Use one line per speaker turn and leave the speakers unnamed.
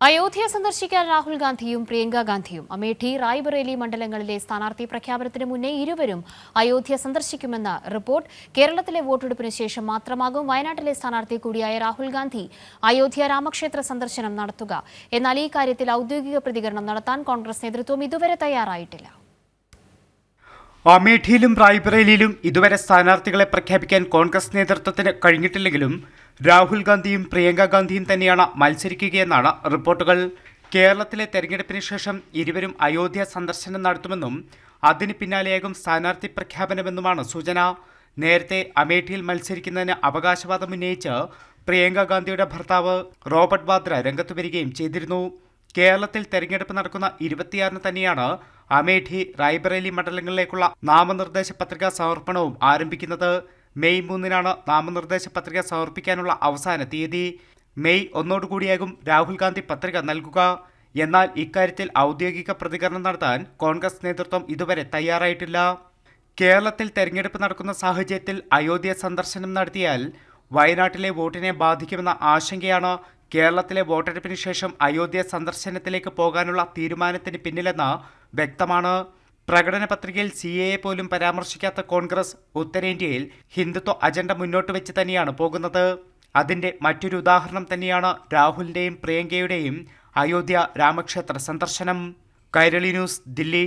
അയോധ്യ സന്ദർശിക്കാൻ രാഹുൽ ഗാന്ധിയും പ്രിയങ്ക ഗാന്ധിയും. അമേഠി റായ്ബറേലി മണ്ഡലങ്ങളിലെ സ്ഥാനാർത്ഥി പ്രഖ്യാപനത്തിന് മുന്നേ ഇരുവരും അയോധ്യ സന്ദർശിക്കുമെന്ന റിപ്പോർട്ട് കേരളത്തിലെ വോട്ടെടുപ്പിന് ശേഷം മാത്രമാകും വയനാട്ടിലെ സ്ഥാനാർത്ഥി കൂടിയായ രാഹുൽ ഗാന്ധി അയോധ്യ രാമക്ഷേത്ര സന്ദർശനം നടത്തുക. എന്നാൽ ഈ കാര്യത്തിൽ ഔദ്യോഗിക പ്രതികരണം നടത്താൻ കോൺഗ്രസ് നേതൃത്വം ഇതുവരെ തയ്യാറായിട്ടില്ല.
അമേഠിയിലും റായ്ബറേലിയിലും ഇതുവരെ സ്ഥാനാർത്ഥികളെ പ്രഖ്യാപിക്കാൻ കോൺഗ്രസ് നേതൃത്വത്തിന് കഴിഞ്ഞിട്ടില്ലെങ്കിലും രാഹുൽ ഗാന്ധിയും പ്രിയങ്ക ഗാന്ധിയും തന്നെയാണ് മത്സരിക്കുകയെന്നാണ് റിപ്പോർട്ടുകൾ. കേരളത്തിലെ തെരഞ്ഞെടുപ്പിന് ശേഷം ഇരുവരും അയോധ്യ സന്ദർശനം നടത്തുമെന്നും അതിന് പിന്നാലെയാകും സ്ഥാനാർത്ഥി പ്രഖ്യാപനമെന്നുമാണ് സൂചന. നേരത്തെ അമേഠിയിൽ മത്സരിക്കുന്നതിന് അവകാശവാദം ഉന്നയിച്ച് പ്രിയങ്ക ഗാന്ധിയുടെ ഭർത്താവ് റോബർട്ട് വാദ്ര രംഗത്തു വരികയും ചെയ്തിരുന്നു. കേരളത്തിൽ തെരഞ്ഞെടുപ്പ് നടക്കുന്ന ഇരുപത്തിയാറിന് തന്നെയാണ് അമേഠി റായ്ബറേലി മണ്ഡലങ്ങളിലേക്കുള്ള നാമനിർദ്ദേശ പത്രികാ സമർപ്പണവും ആരംഭിക്കുന്നത്. മെയ് മൂന്നിനാണ് നാമനിർദ്ദേശ പത്രിക സമർപ്പിക്കാനുള്ള അവസാന തീയതി. മെയ് ഒന്നോടുകൂടിയാകും രാഹുൽ ഗാന്ധി പത്രിക നൽകുക. എന്നാൽ ഇക്കാര്യത്തിൽ ഔദ്യോഗിക പ്രതികരണം നടത്താൻ കോൺഗ്രസ് നേതൃത്വം ഇതുവരെ തയ്യാറായിട്ടില്ല. കേരളത്തിൽ തെരഞ്ഞെടുപ്പ് നടക്കുന്ന സാഹചര്യത്തിൽ അയോധ്യ സന്ദർശനം നടത്തിയാൽ വയനാട്ടിലെ വോട്ടിനെ ബാധിക്കുമെന്ന ആശങ്കയാണ് കേരളത്തിലെ വോട്ടെടുപ്പിന് ശേഷം അയോധ്യ സന്ദർശനത്തിലേക്ക് പോകാനുള്ള തീരുമാനത്തിന് പിന്നിലെന്ന് വ്യക്തമാണ്. പ്രകടന പത്രികയിൽ സി എ പോലും പരാമർശിക്കാത്ത കോൺഗ്രസ് ഉത്തരേന്ത്യയിൽ ഹിന്ദുത്വ അജണ്ട മുന്നോട്ട് വെച്ച് തന്നെയാണ് പോകുന്നത്. അതിന്റെ മറ്റൊരു ഉദാഹരണം തന്നെയാണ് രാഹുലിന്റെയും പ്രിയങ്കയുടെയും അയോധ്യ രാമക്ഷേത്ര സന്ദർശനം. കൈരളി ന്യൂസ് ദില്ലി.